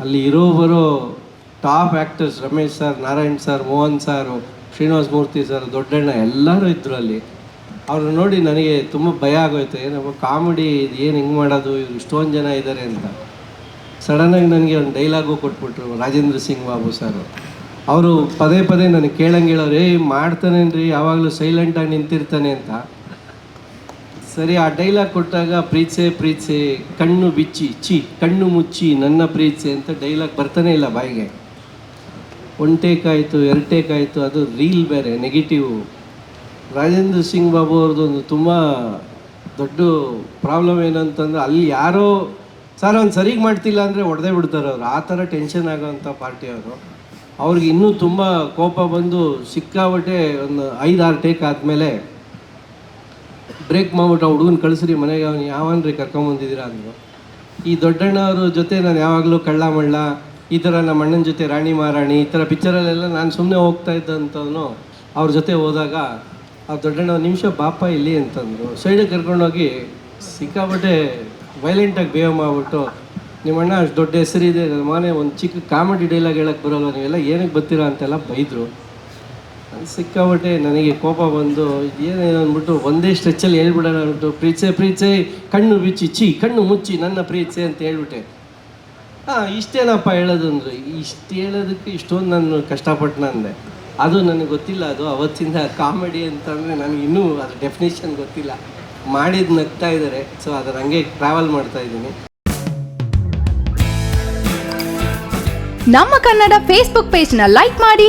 ಅಲ್ಲಿ ಇರೋ top actors Ramesh sir, Narayan sir, Mohan sir, Srinivas Murthy sir, ದೊಡ್ಡಣ್ಣ ಎಲ್ಲರೂ ಇದ್ದರು ಅಲ್ಲಿ. ಅವ್ರನ್ನ ನೋಡಿ ನನಗೆ ತುಂಬ ಭಯ ಆಗೋಯ್ತು. ಏನಪ್ಪ, ಕಾಮಿಡಿ ಇದು ಏನು ಹಿಂಗೆ ಮಾಡೋದು? ಇವ್ರು ಇಷ್ಟೊಂದು ಜನ ಇದ್ದಾರೆ ಅಂತ. ಸಡನ್ನಾಗಿ ನನಗೆ ಒಂದು ಡೈಲಾಗು ಕೊಟ್ಬಿಟ್ರು ರಾಜೇಂದ್ರ ಸಿಂಗ್ ಬಾಬು ಸರ್. ಅವರು ಪದೇ ಪದೇ ನನಗೆ ಕೇಳಂಗೆ ಹೇಳೋರು, ಏಯ್, ಮಾಡ್ತಾನೇನ್ರಿ? ಯಾವಾಗಲೂ ಸೈಲೆಂಟಾಗಿ ನಿಂತಿರ್ತಾನೆ ಅಂತ. ಸರಿ, ಆ ಡೈಲಾಗ್ ಕೊಟ್ಟಾಗ ಪ್ರೀತ್ಸೆ ಪ್ರೀತ್ಸೆ, ಕಣ್ಣು ಬಿಚ್ಚಿ ಚಿ ಕಣ್ಣು ಮುಚ್ಚಿ, ನನ್ನ ಪ್ರೀತ್ಸೆ ಅಂತ ಡೈಲಾಗ್ ಬರ್ತಾನೆ ಇಲ್ಲ ಬಾಯಿಗೆ. ಒನ್ ಟೇಕ್ ಆಯಿತು, ಎರಡು ಟೇಕ್ ಆಯಿತು, ಅದು ರೀಲ್ ಬೇರೆ ನೆಗೆಟಿವ್ ರಾಜೇಂದ್ರ ಸಿಂಗ್ ಬಾಬು ಅವ್ರದ್ದು ಒಂದು ತುಂಬ ದೊಡ್ಡ ಪ್ರಾಬ್ಲಮ್ ಏನಂತಂದ್ರೆ ಅಲ್ಲಿ ಯಾರೋ, ಸರ್, ಅವ್ನು ಸರಿಗೆ ಮಾಡ್ತಿಲ್ಲ ಅಂದರೆ ಒಡೆದೇ ಬಿಡ್ತಾರೆ ಅವರು. ಆ ಥರ ಟೆನ್ಷನ್ ಆಗೋವಂಥ ಪಾರ್ಟಿ ಅವರು. ಅವ್ರಿಗೆ ಇನ್ನೂ ತುಂಬ ಕೋಪ ಬಂದು ಸಿಕ್ಕಾಬಟ್ಟೆ ಒಂದು ಐದಾರು ಟೇಕ್ ಆದಮೇಲೆ ಬ್ರೇಕ್ ಮಾಡ್ಬಿಟ್ಟು ಆ ಹುಡುಗನ ಕಳಿಸ್ರಿ ಮನೆಗೆ, ಅವ್ನು ಯಾವನ್ರಿ ಕರ್ಕೊಂಬಂದಿದ್ದೀರಾ ಅಂದರು ಈ ದೊಡ್ಡಣ್ಣವ್ರ ಜೊತೆ ನಾನು ಯಾವಾಗಲೂ ಕಳ್ಳ ಮಳ್ಳ ಈ ಥರ ನಮ್ಮ ಅಣ್ಣನ ಜೊತೆ ರಾಣಿ ಮಹಾರಾಣಿ, ಈ ಥರ ಪಿಕ್ಚರಲ್ಲೆಲ್ಲ ನಾನು ಸುಮ್ಮನೆ ಹೋಗ್ತಾ ಇದ್ದಂಥವನು ಅವ್ರ ಜೊತೆ ಹೋದಾಗ ಆ ದೊಡ್ಡಣ್ಣ ನಿಮಿಷ ಬಾಪ ಇಲ್ಲಿ ಅಂತಂದರು. ಸೈಡಿಗೆ ಕರ್ಕೊಂಡೋಗಿ ಸಿಕ್ಕಾಬಟ್ಟೆ ವೈಲೆಂಟಾಗಿ ಬೇವ್ ಮಾಡಿಬಿಟ್ಟು, ನಿಮ್ಮ ಅಣ್ಣ ಅಷ್ಟು ದೊಡ್ಡ ಹೆಸರಿದೆ ನನ್ನ ಮನೆ ಒಂದು ಚಿಕ್ಕ ಕಾಮಿಡಿ ಡೈಲಾಗ್ ಹೇಳಕ್ಕೆ ಬರೋಲ್ಲ ನೀವೆಲ್ಲ ಏನಕ್ಕೆ ಬರ್ತೀರಾ ಅಂತೆಲ್ಲ ಬೈದರು. ಸಿಕ್ಕಾಬಟ್ಟೆ ನನಗೆ ಕೋಪ ಬಂದು ಏನೇನು ಅಂದ್ಬಿಟ್ಟು ಒಂದೇ ಸ್ಟ್ರೆಚ್ಚಲ್ಲಿ ಹೇಳ್ಬಿಡೋಣ ಅಂದ್ಬಿಟ್ಟು ಪ್ರೀಚೆ ಪ್ರೀಚೆ ಕಣ್ಣು ಬಿಚ್ಚಿ ಚಿ ಕಣ್ಣು ಮುಚ್ಚಿ ನನ್ನ ಪ್ರೀಚೆ ಅಂತ ಹೇಳ್ಬಿಟ್ಟೆ. ಹಾಂ, ಇಷ್ಟೇನಪ್ಪ ಹೇಳೋದು ಅಂದರು, ಇಷ್ಟು ಹೇಳೋದಕ್ಕೆ ಇಷ್ಟೊಂದು ನಾನು ಕಷ್ಟಪಟ್ಟು ಅಂದೆ. ಅದು ನನಗೆ ಗೊತ್ತಿಲ್ಲ, ಅದು ಅವತ್ತಿಂದ ಕಾಮಿಡಿ ಅಂತಂದರೆ ನನಗೆ ಇನ್ನೂ ಅದ್ರ ಡೆಫಿನೇಷನ್ ಗೊತ್ತಿಲ್ಲ. ಮಾಡಿದ್ದು ನಗ್ತಾ ಇದ್ದಾರೆ ಸೊ ಅದರ ಹಂಗೆ ಟ್ರಾವೆಲ್ ಮಾಡ್ತಾ ಇದ್ದೀನಿ. ನಮ್ಮ ಕನ್ನಡ ಫೇಸ್ಬುಕ್ ಪೇಜ್ನ ಲೈಕ್ ಮಾಡಿ